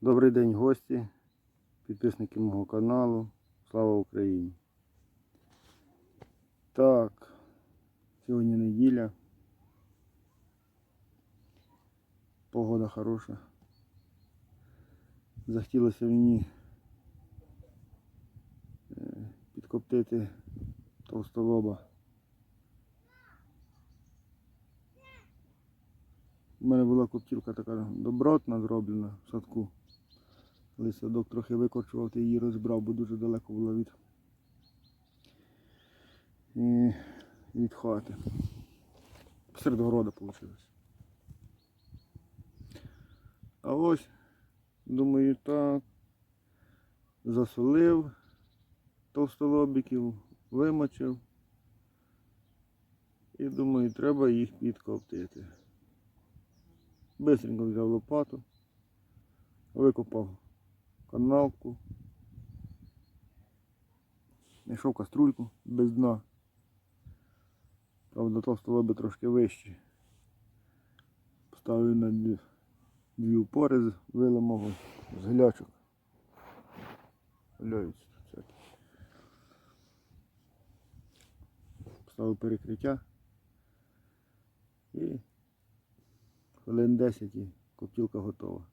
Добрий день, гості, підписники мого каналу. Слава Україні! Так, сьогодні неділя. Погода хороша. Захотілося мені е, підкоптити товстолоба. У мене була коптілка така добротна зроблена в садку. Але садок трохи викорчував, ти її розбрав, бо дуже далеко була від, від хати. Серед города вийшло. А ось, думаю, так, засолив товстолобиків, вимочив. І думаю, треба їх підкоптити. Бистренько взяв лопату, викопав канавку, знайшов каструльку без дна. Правда, товстолоби трошки вищі. Поставив на дві, дві упори, з- виламав з глячок. Гляються тут всякі. Поставив перекриття і хвилин 10 і коптілка готова.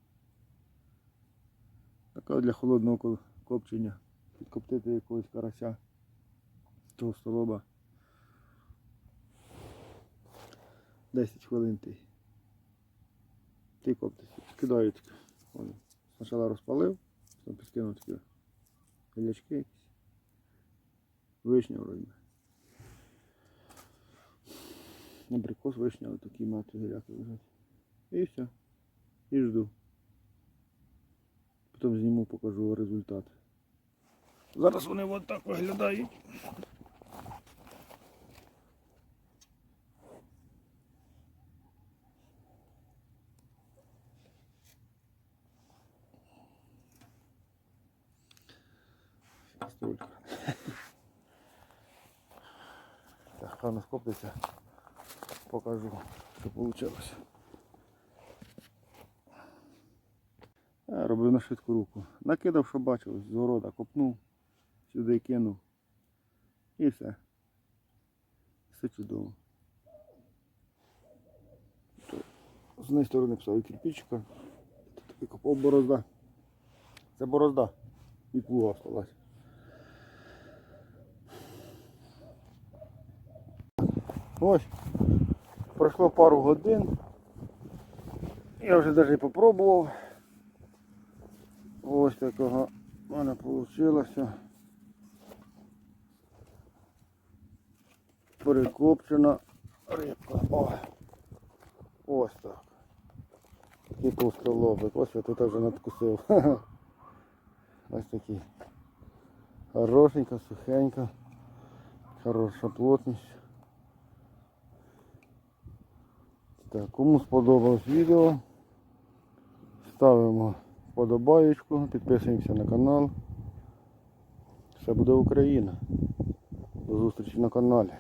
Така для холодного копчення. Підкоптити якогось карася того столоба. 10 хвилин ти. Ти коптиш. Скидаю таке. Спочатку розпалив, потім підкинув такі гілячки якісь. Вишня вроді. Абрикос вишня, отакі мати гіляки лежать. І все. І жду. Потім зніму, покажу результат. Зараз вони от так виглядають. Столько. Так, певно скоплюється. Покажу, що вийшло. Робив на швидку руку. Накидав, що бачив, з города копнув, сюди кинув. І все. Все чудово. З однієї сторони писав кирпичика. Тут такий копав борозда. Це борозда. І плуга осталась. Ось. Пройшло пару годин. Я вже навіть попробував. Ось такого в мене вийшло. Перекопчена рибка. О, ось так. Такий толстолобик. Ось я тут вже надкусив. Ось такий. Хорошенька, сухенька. Хороша плотність. Так, кому сподобалось відео, ставимо вподобаєчку, підписуємося на канал. Все буде Україна. До зустрічі на каналі.